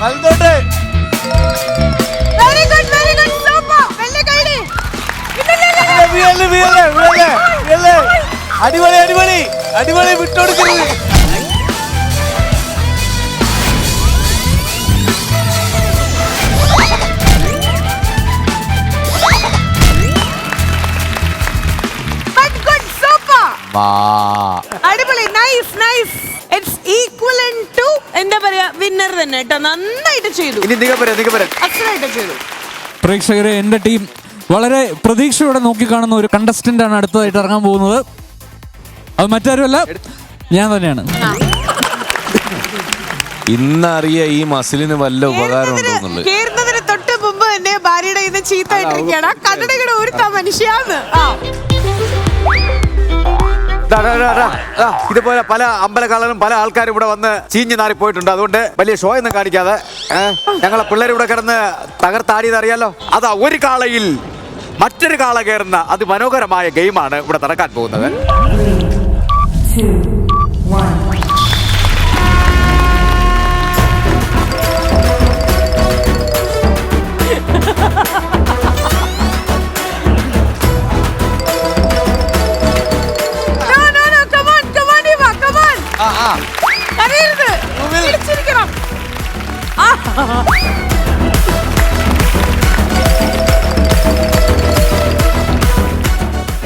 വലത്തോട്ട് very good very good super വെള്ളി കൈഡി വീഴൽ വീഴൽ വീഴൽ വീഴൽ അടിപൊളി അടിപൊളി. അടിപൊളി വിട്ടുകൊടുക്കരുത്. അടിപൊളി. Nice nice it's equal to എന്താ പറയാ വിന്നർ തന്നെ കേട്ടോ നന്നായിട്ട് ചെയ്തു. ഇനി നിഗപ്പര നിഗപ്പര അസലായിട്ട് ചെയ്തു. പ്രേക്ഷകരെ എന്റെ ടീം വളരെ പ്രതീക്ഷയോടെ നോക്കിക്കാണുന്ന ഒരു കണ്ടസ്റ്റന്റ് ആണ് അടുത്തതായിട്ട് ഇറങ്ങാൻ പോകുന്നത്. അത് മറ്റാരുമല്ല ഞാൻ തന്നെയാണ്. ഇന്നറിയ ഈ മസിലിന് വല്ല ഉപകാരം ഉണ്ടോന്നുള്ളത് കേറുന്നതിന് തൊട്ട് മുമ്പ് എന്റെ ഭാര്യയുടെ ചീത്ത ചീത്തായിട്ടിരിക്കുകയാണ് ആ കണ്ണടയുടെ ഒരുത്ത മനുഷ്യാന്ന്. ആ. ഇതുപോലെ പല അമ്പലക്കാളും പല ആൾക്കാരും ഇവിടെ വന്ന് ചീഞ്ഞു നാറി പോയിട്ടുണ്ട് അതുകൊണ്ട് വലിയ ഷോ ഒന്നും കാണിക്കാതെ ഞങ്ങളെ പിള്ളേർ ഇവിടെ കിടന്ന് തകർത്താടിയത് അറിയാലോ? അതാ ഒരു കാളയിൽ മറ്റൊരു കാള കയറുന്ന അതിമനോഹരമായ ഗെയിമാണ് ഇവിടെ നടക്കാൻ പോകുന്നത്. No,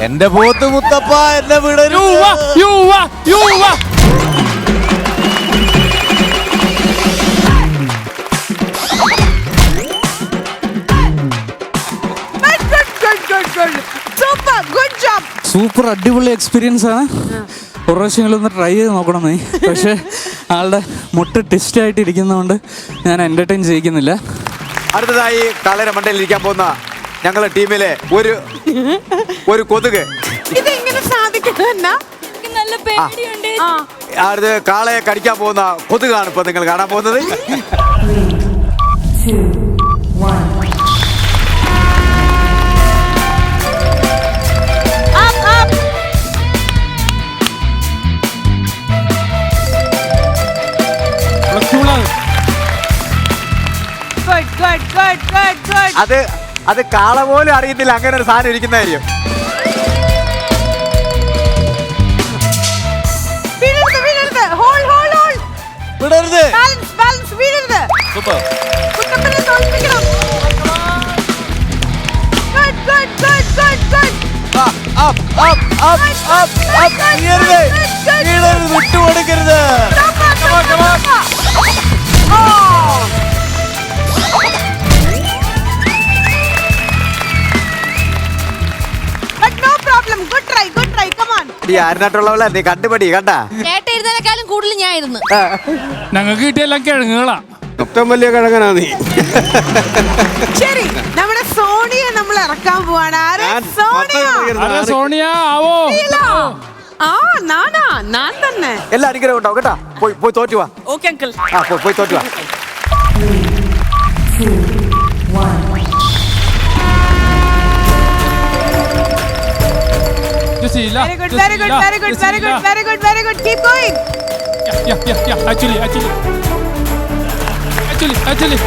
എന്റെ പോത്ത് മുത്തപ്പ എന്നെ വിടരൂ. സൂപ്പർ അടിപൊളി എക്സ്പീരിയൻസ് ആണ്. ഒരു ഒന്ന് ട്രൈ ചെയ്ത് നോക്കണം നീ. പക്ഷേ ആളുടെ മുട്ട ടെസ്റ്റ് ആയിട്ട് ഇരിക്കുന്നതുകൊണ്ട് ഞാൻ എന്റർടൈൻ ചെയ്യിക്കുന്നില്ല. അടുത്തതായി കാളയുടെ മണ്ടയിൽ ഇരിക്കാൻ പോകുന്ന ഞങ്ങളുടെ ടീമിലെ ഒരു ഒരു കൊതുക്. ഇതെങ്ങനെ. അടുത്ത് കാളയെ കടിക്കാൻ പോകുന്ന കൊതുകാണ് ഇപ്പൊ നിങ്ങൾ കാണാൻ പോകുന്നത്. അത് അത് കാള പോലും അറിയത്തില്ല അങ്ങനെ ഒരു സാധനം ഇരിക്കുന്നതായിരിക്കും വീഴരുത്, വീഴരുത്. വിടരുത് ബാലൻസ് ബാലൻസ് വീഴരുത്. സൂപ്പർ കുട്ടപ്പനെ തോൽപ്പിക്കണം. Good good, good, up up up വിട്ടുകൊടുക്കരുത് come on. stop. Oh. ഈ നീ കണ്ടുപടി കണ്ടാ? ചേട്ട ഇരുന്നതിനേക്കാളും കൂടുതൽ ഞാൻ ഇരുന്ന് ഞങ്ങൾക്ക് കിട്ടിയെല്ലാം കിഴങ്ങുകളാ. ഏറ്റവും വലിയ കിഴങ്ങനാ നീ. ശരി നമ്മുടെ സോണിയെ നമ്മൾ ഇറക്കാൻ പോവാണ്. ആര്? ഞാൻ സോണിയ. അതെ സോണിയ? ആവോ? ഇല്ല. ആ നാനാ ഞാൻ തന്നെ. എല്ലാ അനുഗ്രഹം ഉണ്ടാവും കേട്ടാ? പോയി പോയി തോറ്റു വാ. Okay uncle. ആ പോയി പോയി തോറ്റു വാ. Just Very good, very good, very good, very good, very good, very good. Keep going. Yeah, yeah, yeah, yeah. Actually, actually. Actually, actually.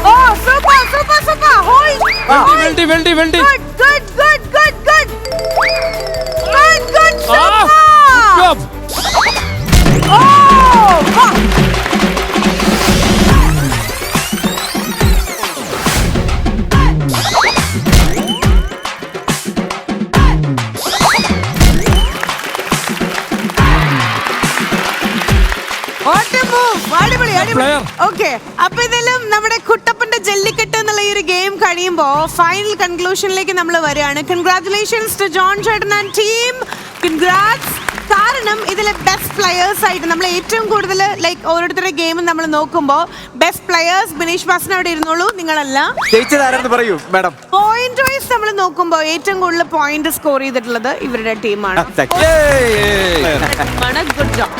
Oh, super, super, super. Hold. Weldy, weldy, weldy, weldy. Good, good, good, good. Okay അപ്പൊ ഇതെല്ലാം നമ്മുടെ കുട്ടപ്പന്റെ ജല്ലിക്കെട്ട് എന്നുള്ള ഈ ഒരു game കഴിയുമ്പോ final കൺക്ലൂഷനിലേക്ക് നമ്മൾ വരികയാണ്. കൺഗ്രാറ്റുലേഷൻസ് ടു ജോൺ ചേട്ടൻ ആൻഡ് ടീം കൺഗ്രാറ്റ്സ് കാരണം ഇതിലെ ബെസ്റ്റ് പ്ലെയേഴ്സ് ആയിട്ട് നമ്മൾ ഏറ്റവും കൂടുതൽ ലൈക്ക് ഓരോരുത്തരുടെ ഗെയിം നമ്മൾ നോക്കുമ്പോൾ ബെസ്റ്റ് പ്ലെയേഴ്സ് ബിനീഷ് ബാസിന് അവിടെ ഇരുന്നോളൂ. നിങ്ങളല്ല പറയൂ മാഡം. പോയിന്റ് വൈസ് നമ്മൾ നോക്കുമ്പോൾ ഏറ്റവും കൂടുതൽ പോയിന്റ് സ്കോർ ചെയ്തിട്ടുള്ളത് ഇവരുടെ ടീമാണ്. Good job